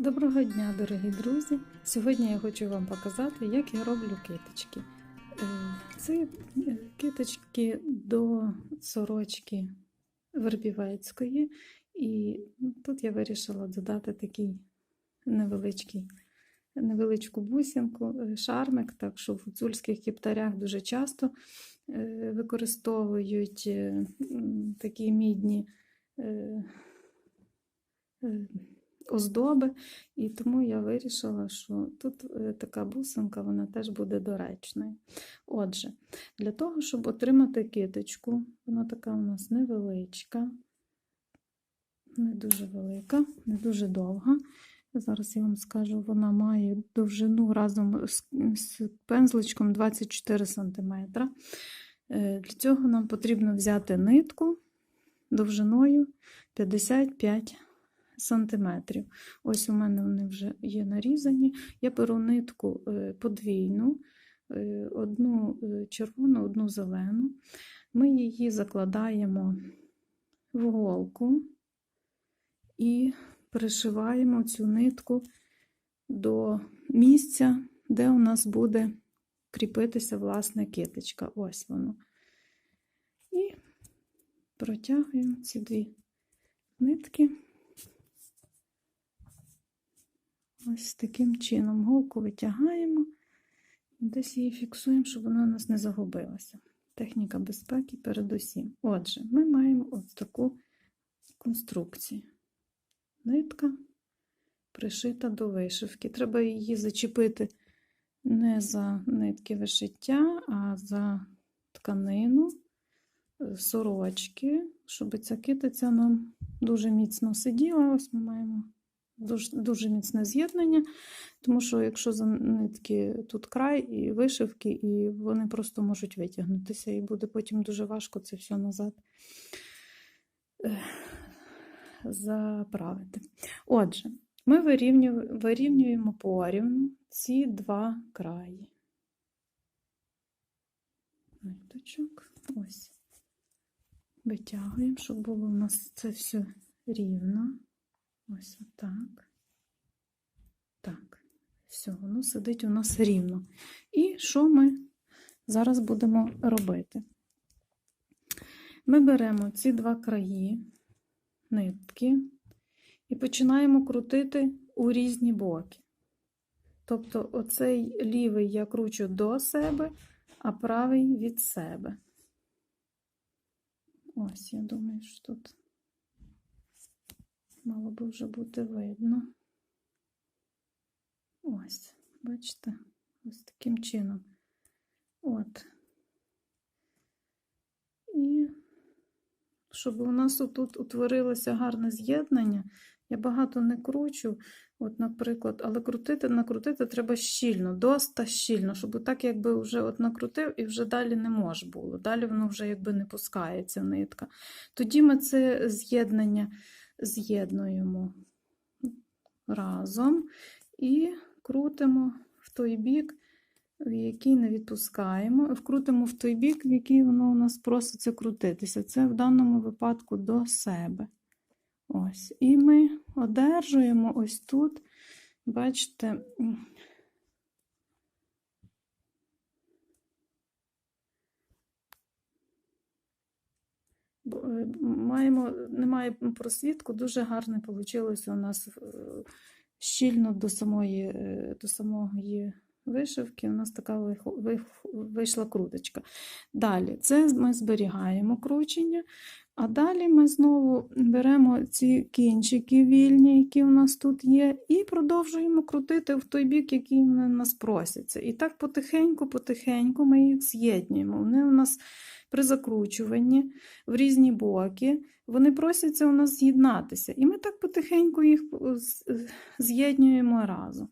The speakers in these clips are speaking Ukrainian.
Доброго дня, дорогі друзі! Сьогодні я хочу вам показати, як я роблю киточки. Е, Це е, киточки до сорочки вербівецької, і тут я вирішила додати такий невеличкий, невеличку бусинку, е, шармик, так що в гуцульських кіптарях дуже часто використовують такі мідні. Е, е, оздоби, і тому я вирішила, що тут е, така бусинка вона теж буде доречною. Отже, для того, щоб отримати киточку, вона така у нас невеличка, не дуже велика, не дуже довга. Зараз я вам скажу, вона має довжину разом з, пензличком 24 см. Для цього нам потрібно взяти нитку довжиною 55 сантиметрів. Ось у мене вони вже є нарізані. Я беру нитку е, подвійну, е, одну е, червону, одну зелену. Ми її закладаємо в голку і пришиваємо цю нитку до місця, де у нас буде кріпитися власне китичка. Ось воно. І протягуємо ці дві нитки. Ось таким чином голку витягаємо і десь її фіксуємо, щоб вона у нас не загубилася. Техніка безпеки передусім. Отже, ми маємо ось таку конструкцію. Нитка пришита до вишивки. Треба її зачепити не за нитки вишиття, а за тканину е, сорочки, щоб ця китиця нам дуже міцно сиділа. Ось ми маємо дуже, дуже міцне з'єднання, тому що якщо за нитки тут край і вишивки, і вони просто можуть витягнутися, і буде потім дуже важко це все назад заправити. Отже, ми вирівнюємо, вирівнюємо порівну ці два краї. Ниточок. Ось. Витягуємо, щоб було у нас це все рівно. Ось отак. Так, все, воно сидить у нас рівно. І що ми зараз будемо робити? Ми беремо ці два краї, нитки, і починаємо крутити у різні боки. Тобто, оцей лівий я кручу до себе, а правий від себе. Ось, я думаю, що тут мало би вже бути видно. Ось, бачите, ось таким чином. От. І щоб у нас тут утворилося гарне з'єднання, я багато не кручу, от, наприклад, але крутити, накрутити треба щільно, доста щільно, щоб так якби вже от накрутив і вже далі не може було. Далі воно вже якби не пускається нитка. Тоді ми це з'єднання з'єднуємо разом і крутимо в той бік, в який не відпускаємо, вкрутимо в той бік, в який воно у нас проситься крутитися. Це в даному випадку до себе. Ось. І ми одержуємо ось тут, бачите, маємо, немає просвітку, дуже гарне вийшло у нас е, щільно до самої, е, до самої вишивки. У нас така вийшла круточка. Далі це ми зберігаємо кручення, а далі ми знову беремо ці кінчики вільні, які у нас тут є, і продовжуємо крутити в той бік, який вони нас просяться. І так потихеньку-потихеньку ми їх з'єднуємо. Вони у нас при закручуванні в різні боки, вони просяться у нас з'єднатися. І ми так потихеньку їх е, е, з'єднуємо разом.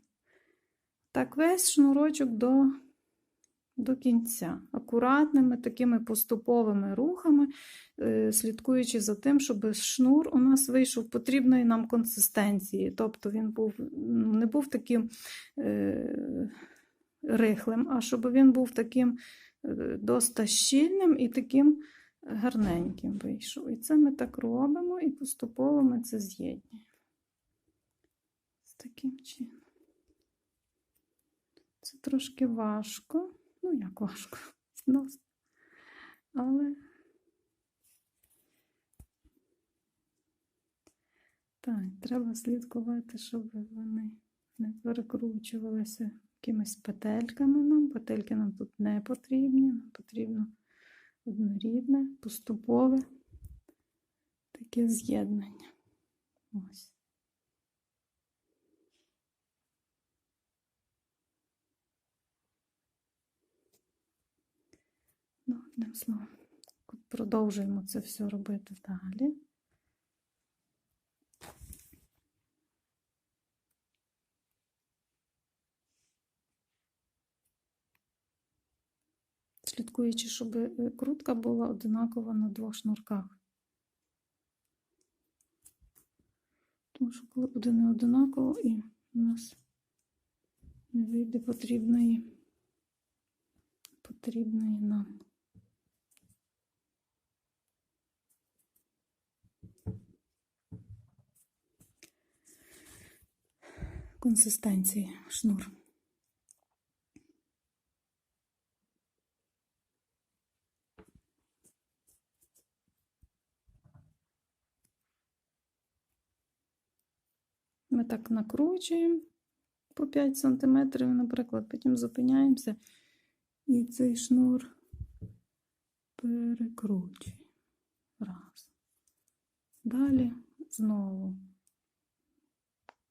Так, весь шнурочок до, до кінця. Акуратними такими поступовими рухами, е, слідкуючи за тим, щоб шнур у нас вийшов потрібної нам консистенції. Тобто він був, ну, не був таким е, рихлим, а щоб він був таким е, доста щільним і таким гарненьким вийшов. І це ми так робимо і поступово ми це з'єднуємо. Ось таким чином. Це трошки важко. Ну, як важко, відносно. Але так, треба слідкувати, щоб вони не перекручувалися якимись петельками нам. Петельки нам тут не потрібні, нам потрібно однорідне, поступове таке з'єднання. Ось. Ну, одним словом, продовжуємо це все робити далі. Слідкуючи, щоб е, крутка була одинакова на двох шнурках. Тому що коли буде не одинаково і у нас не вийде потрібної, потрібної нам. Консистенції шнур. Ми так накручуємо по 5 см, наприклад, потім зупиняємося і цей шнур перекручуємо. Раз. Далі знову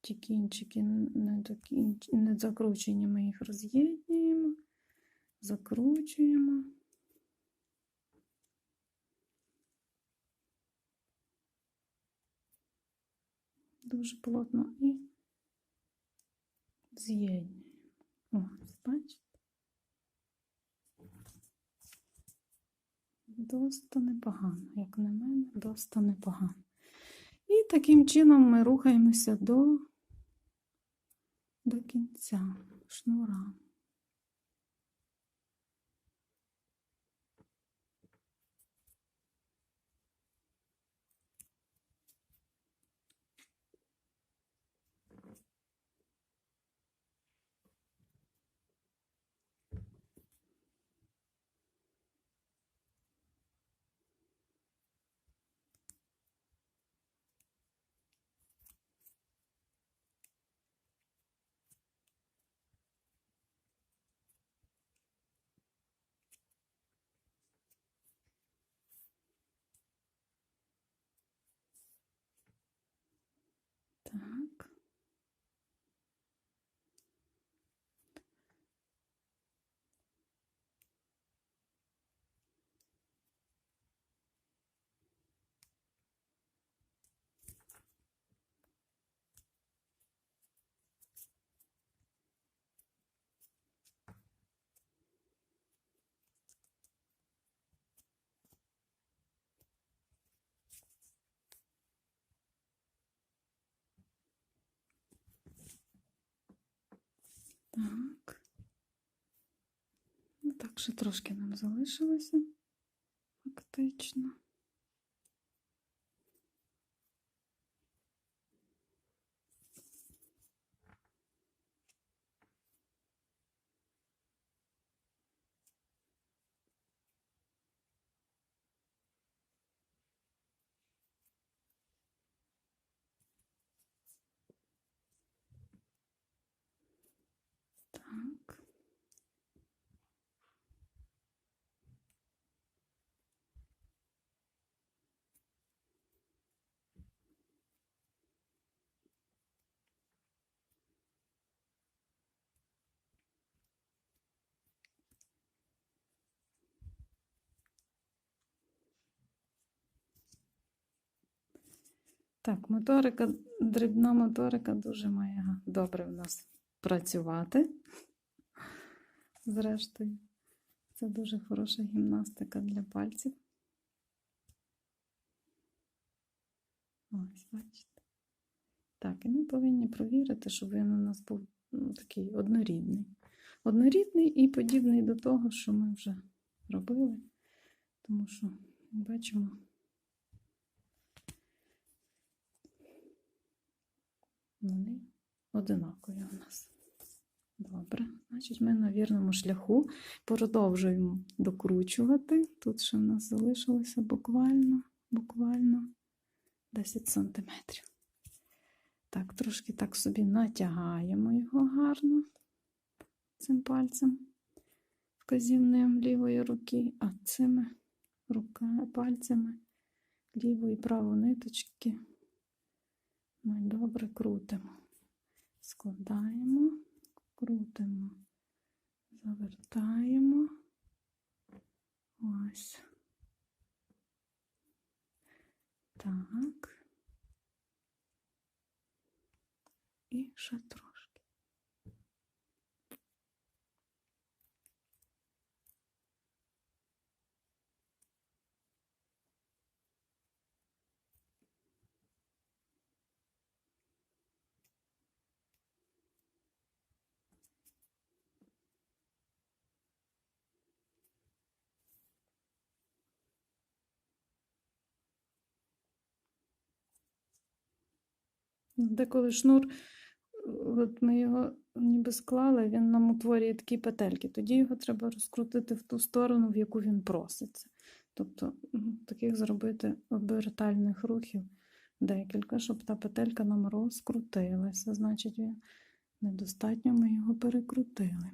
ті кінчики не, докінч... не закручені, ми їх роз'єднуємо, закручуємо. Дуже плотно і з'єднуємо. Ось, бачите? Доста непогано, як на мене, доста непогано. І таким чином ми рухаємося до, до кінця шнура. Так. Так. Ну, так, ще трошки нам залишилося фактично. Так. Так, моторика, дрібна моторика дуже має добре в нас працювати. Зрештою, це дуже хороша гімнастика для пальців. Ось, бачите. Так, і ми повинні провірити, щоб він у нас був ну, такий однорідний. Однорідний і подібний до того, що ми вже робили. Тому що, бачимо, вони одинакові у нас. Добре, значить, ми на вірному шляху продовжуємо докручувати. Тут ще в нас залишилося буквально, буквально 10 сантиметрів. Так, трошки так собі натягаємо його гарно цим пальцем вказівним лівої руки, а цими рука, пальцями лівої і правої ниточки ми добре крутимо. Складаємо, крутимо, завертаємо. Ось. Так. І ще трошки. Деколи шнур, от ми його ніби склали, він нам утворює такі петельки. Тоді його треба розкрутити в ту сторону, в яку він проситься. Тобто таких зробити обертальних рухів декілька, щоб та петелька нам розкрутилася. Значить, він недостатньо ми його перекрутили.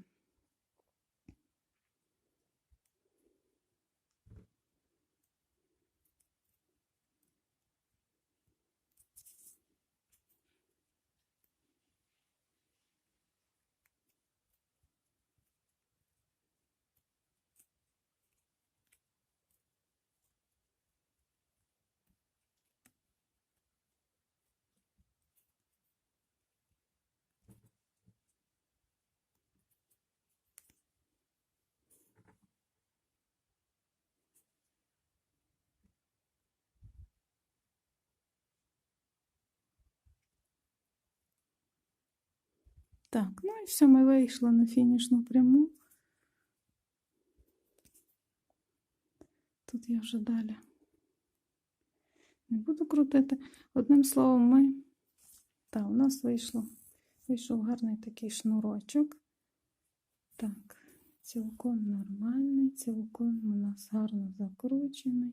Так, ну і все, ми вийшли на фінішну пряму. Тут я вже далі не буду крутити. Одним словом, ми. Так, у нас вийшло, вийшов гарний такий шнурочок. Так, цілком нормальний, цілком у нас гарно закручений.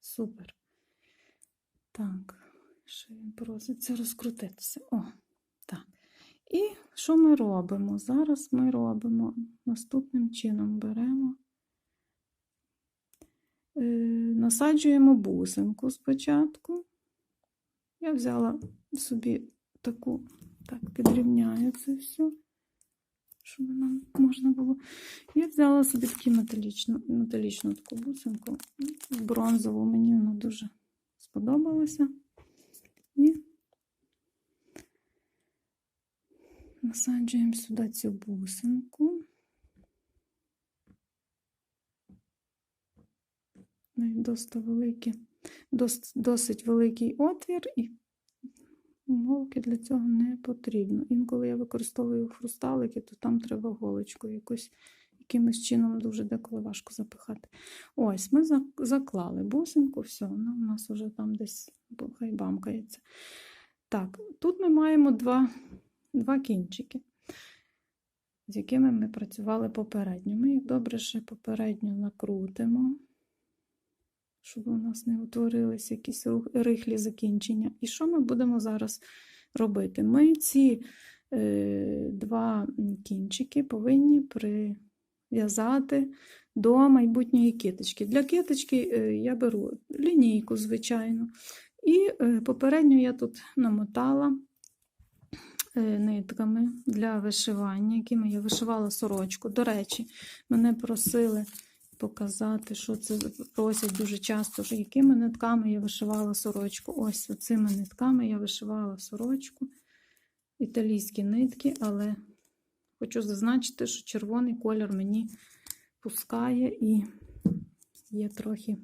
Супер. Так, ще він проситься розкрутитися. О, так. І що ми робимо? Зараз ми робимо наступним чином беремо, е, насаджуємо бусинку спочатку. Я взяла собі таку, так, підрівняю це все, щоб нам можна було. Я взяла собі таку металічну, металічну таку бусинку, бронзову, мені вона дуже сподобалася. І Насаджуємо сюди цю бусинку. Досить великий, досить, досить великий отвір, і голки для цього не потрібно. Інколи я використовую хрусталики, то там треба голочку якусь якимось чином дуже деколи важко запихати. Ось, ми заклали бусинку, все, вона у нас вже там десь хай бамкається. Так, тут ми маємо два два кінчики, з якими ми працювали попередньо. Ми їх добре ще попередньо накрутимо, щоб у нас не утворилися якісь рихлі закінчення. І що ми будемо зараз робити? Ми ці е, два кінчики повинні прив'язати до майбутньої киточки. Для киточки е, я беру лінійку, звичайно. І е, попередньо я тут намотала нитками для вишивання, якими я вишивала сорочку. До речі, мене просили показати, що це просять дуже часто, що якими нитками я вишивала сорочку. Ось цими нитками я вишивала сорочку, італійські нитки, але хочу зазначити, що червоний колір мені пускає і є трохи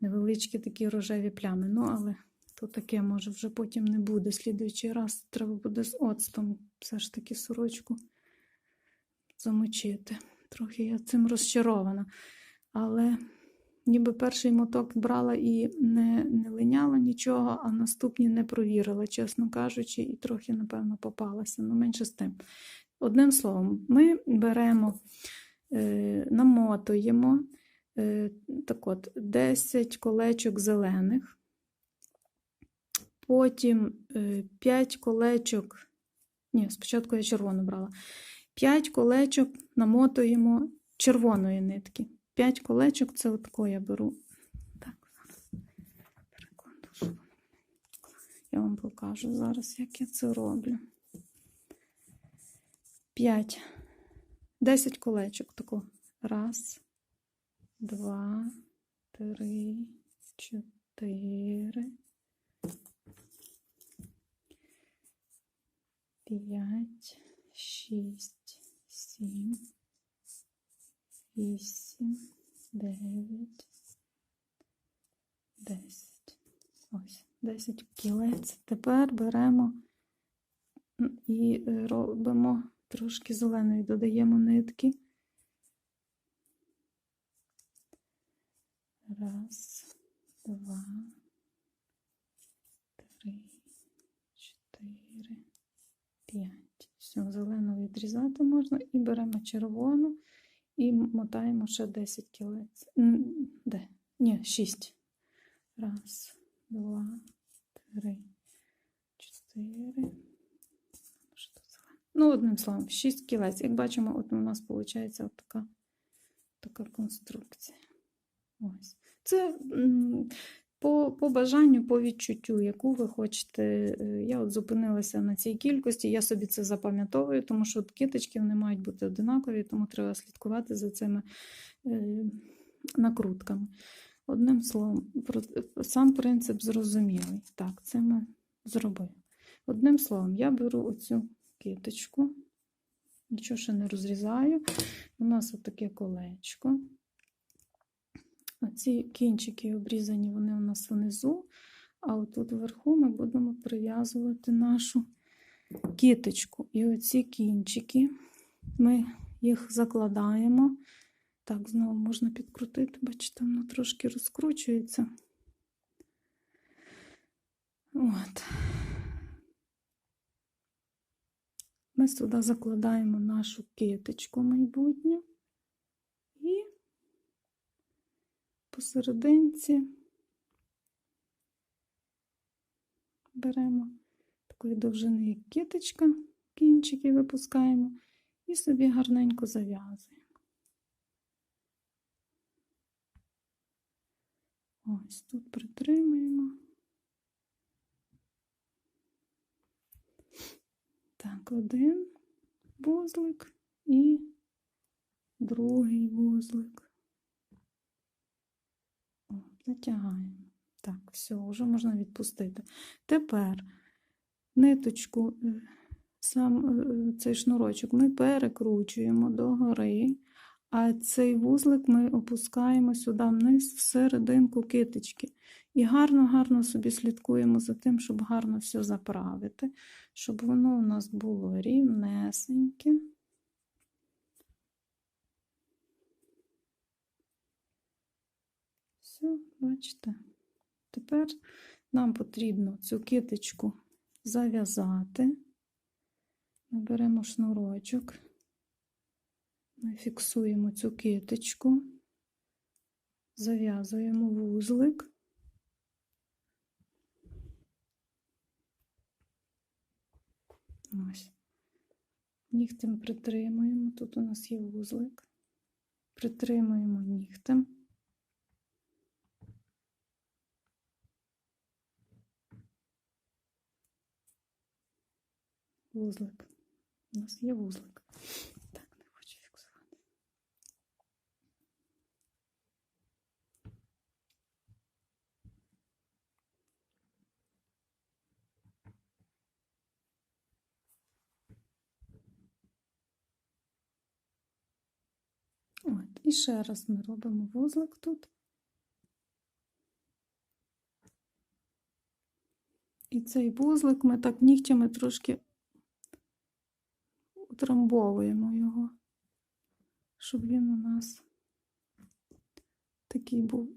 невеличкі такі рожеві плями. Ну, але то таке, може, вже потім не буде. Слідуючий раз треба буде з оцтом все ж таки сорочку замочити. Трохи я цим розчарована. Але ніби перший моток брала і не, не линяла нічого, а наступні не провірила, чесно кажучи, і трохи, напевно, попалася. Ну, менше з тим. Одним словом, ми беремо, е, намотуємо е, так от, 10 колечок зелених, потім е, 5 колечок, ні, спочатку я червону брала. 5 колечок намотуємо червоної нитки. 5 колечок це отако я беру. Так, перекладу, я вам покажу зараз, як я це роблю. 5. 10 колечок тако. Раз, два, три, чотири. П'ять, шість, сім, вісім, дев'ять, десять. Ось, десять кілець. Тепер беремо і робимо трошки зеленої, додаємо нитки. Раз, два, три, чотири, п'ять. Зелену відрізати можна. І беремо червону і мотаємо ще 10 кілець. Де? Ні, 6. Раз, два, три, чотири. Ну, одним словом, 6 кілець. Як бачимо, от у нас виходить така, така конструкція. Ось. Це по, по бажанню, по відчуттю, яку ви хочете. Е, Я от зупинилася на цій кількості, я собі це запам'ятовую, тому що киточки вони мають бути одинакові, тому треба слідкувати за цими е, накрутками. Одним словом, сам принцип зрозумілий. Так, це ми зробили. Одним словом, я беру оцю киточку, нічого ще не розрізаю. У нас отаке колечко. Оці кінчики обрізані, вони у нас внизу, а отут вверху ми будемо прив'язувати нашу кіточку. І оці кінчики ми їх закладаємо. Так, знову можна підкрутити, бачите, воно трошки розкручується. От. Ми сюди закладаємо нашу киточку майбутню і посерединці беремо такої довжини, як киточка, кінчики випускаємо і собі гарненько зав'язуємо. Ось тут притримуємо. Так, один вузлик і другий вузлик. О, затягаємо. Так, все, вже можна відпустити. Тепер ниточку, е, сам е, цей шнурочок ми перекручуємо догори, а цей вузлик ми опускаємо сюди вниз в серединку китички. І гарно-гарно собі слідкуємо за тим, щоб гарно все заправити, щоб воно у нас було рівнесеньке. Все, бачите. Тепер нам потрібно цю китичку зав'язати. Ми беремо шнурочок, ми фіксуємо цю китичку, зав'язуємо вузлик. Ось. Нігтем притримуємо. Тут у нас є вузлик. Притримуємо нігтем. Вузлик. У нас є вузлик. Так, не хочу фіксувати. От, і ще раз ми робимо вузлик тут. І цей вузлик ми так нігтями трошки утрамбовуємо його, щоб він у нас такий був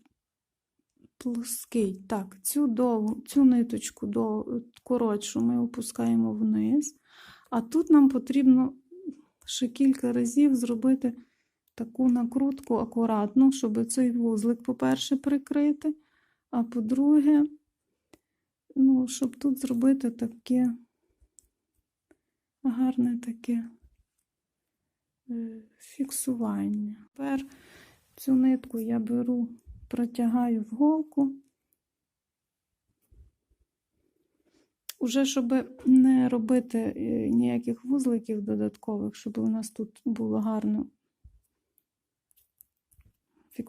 плоский. Так, цю довгу, цю ниточку до коротшу ми опускаємо вниз. А тут нам потрібно ще кілька разів зробити таку накрутку акуратно, щоб цей вузлик, по-перше, прикрити, а по-друге, ну, щоб тут зробити таке гарне таке е, фіксування. Тепер цю нитку я беру, протягаю в голку. Уже щоб не робити е, ніяких вузликів додаткових, щоб у нас тут було гарно е,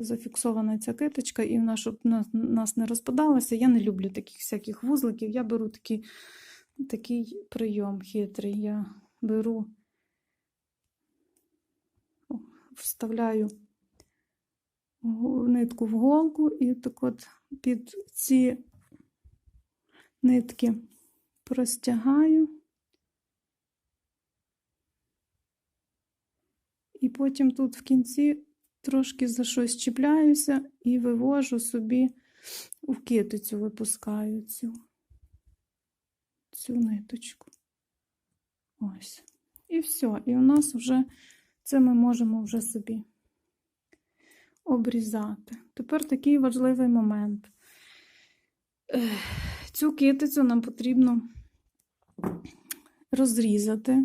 зафіксована ця киточка, і вона, щоб нас, не розпадалася. Я не люблю таких всяких вузликів. Я беру такий, такий прийом хитрий. Я беру, вставляю нитку в голку і так от під ці нитки простягаю. І потім тут в кінці трошки за щось чіпляюся і вивожу собі в китицю, випускаю цю, цю ниточку. Ось. І все. І у нас вже це ми можемо вже собі обрізати. Тепер такий важливий момент. Цю китицю нам потрібно розрізати.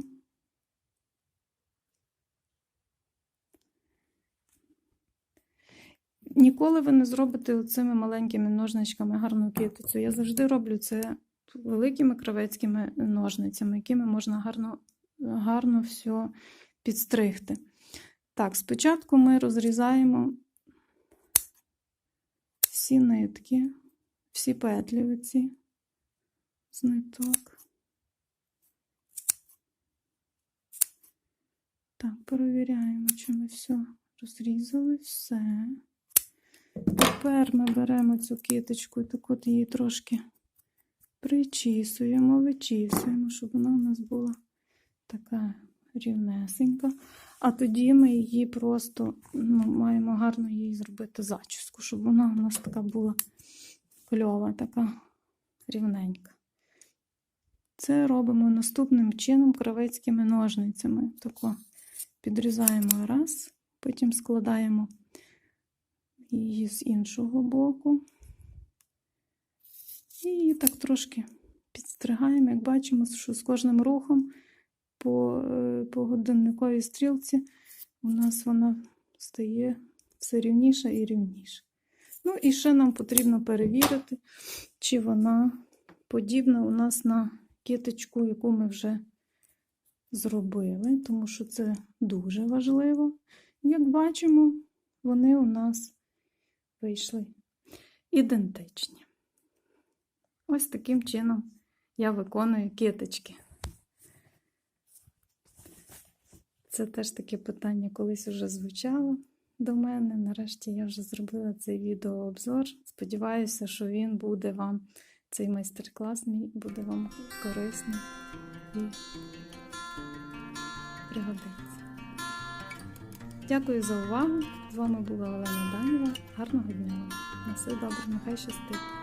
Ніколи ви не зробите оцими маленькими ножничками гарну китицю. Я завжди роблю це великими кравецькими ножницями, якими можна гарно, гарно все підстригти. Так, спочатку ми розрізаємо всі нитки, всі петлі оці з ниток. Так, перевіряємо, чи ми все розрізали, все. Тепер ми беремо цю киточку і так от її трошки причісуємо, вичісуємо, щоб вона у нас була така рівнесенька. А тоді ми її просто ну, маємо гарно їй зробити зачіску, щоб вона у нас така була кльова, така рівненька. Це робимо наступним чином кравецькими ножницями. Тако підрізаємо раз, потім складаємо її з іншого боку. І так трошки підстригаємо. Як бачимо, що з кожним рухом по, е, по годинниковій стрілці у нас вона стає все рівніша і рівніша. Ну, і ще нам потрібно перевірити, чи вона подібна у нас на киточку, яку ми вже зробили, тому що це дуже важливо. Як бачимо, вони у нас вийшли ідентичні. Ось таким чином я виконую киточки. Це теж таке питання колись вже звучало до мене. Нарешті я вже зробила цей відеообзор. Сподіваюся, що він буде вам, цей майстер-клас мій буде вам корисний і пригодиться. Дякую за увагу. З вами була Олена Данєва. Гарного дня вам. На все добре, нехай щастить.